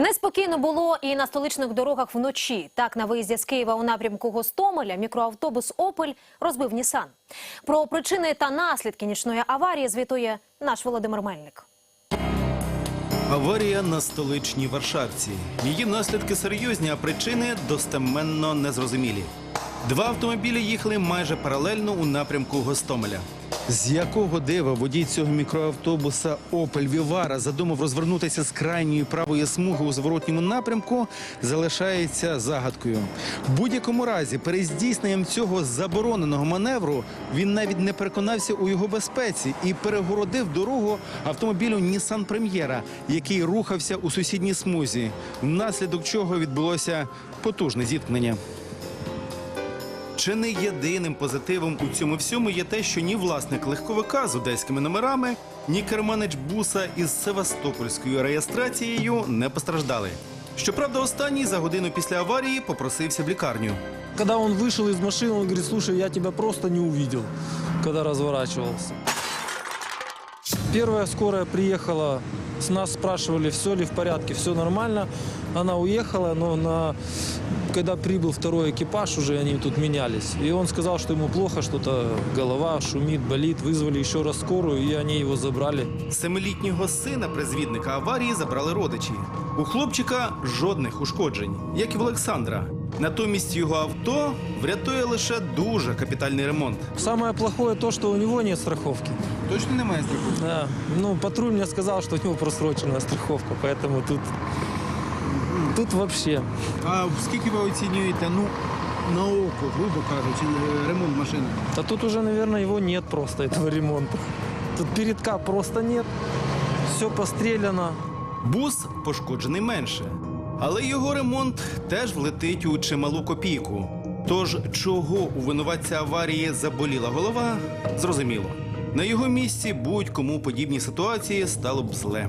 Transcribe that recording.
Неспокійно було і на столичних дорогах вночі. Так, на виїзді з Києва у напрямку Гостомеля мікроавтобус «Опель» розбив Нісан. Про причини та наслідки нічної аварії звітує наш Володимир Мельник. Аварія на столичній Варшавці. Її наслідки серйозні, а причини достеменно незрозумілі. Два автомобілі їхали майже паралельно у напрямку Гостомеля. З якого дива водій цього мікроавтобуса Опель Вівара задумав розвернутися з крайньої правої смуги у зворотньому напрямку, залишається загадкою. В будь-якому разі, перед здійсненням цього забороненого маневру він навіть не переконався у його безпеці і перегородив дорогу автомобілю Нісан Прем'єра, який рухався у сусідній смузі, внаслідок чого відбулося потужне зіткнення. Чи не єдиним позитивом у цьому всьому є те, що ні власник легковика з одеськими номерами, ні керманич буса із севастопольською реєстрацією не постраждали. Щоправда, останній за годину після аварії попросився в лікарню. Когда он вышел из машины, он говорит, слушай, я тебя просто не увидел, когда разворачивался. Первая скорая приехала, с нас спрашивали, все ли в порядке, все нормально. Она уехала, но на... когда прибыл второй экипаж, уже они тут менялись. И он сказал, что ему плохо, что-то голова шумит, болит. Вызвали еще раз скорую, и они его забрали. Семилітнього сина призвідника аварії забрали родичі. У хлопчика жодних ушкоджень, як і в Олександра. Натомість його авто врятує лише дуже капітальний ремонт. Самое плохое то, что у него нет страховки. Точно немає страховки? Да. Ну, патруль мне сказал, что у него просроченная страховка, поэтому тут... Тут вообще. А скільки ви оцінюєте, ну, на око, грубо кажучи, е, ремонт машини? А тут уже, наверное, его нет просто, этого ремонта. Тут передка просто нет. Все постреляно. Бус пошкоджений менше, але його ремонт теж влетить у чималу копійку. Тож, чого у винуватця аварії заболіла голова, зрозуміло. На його місці будь-кому подібні ситуації стало б зле.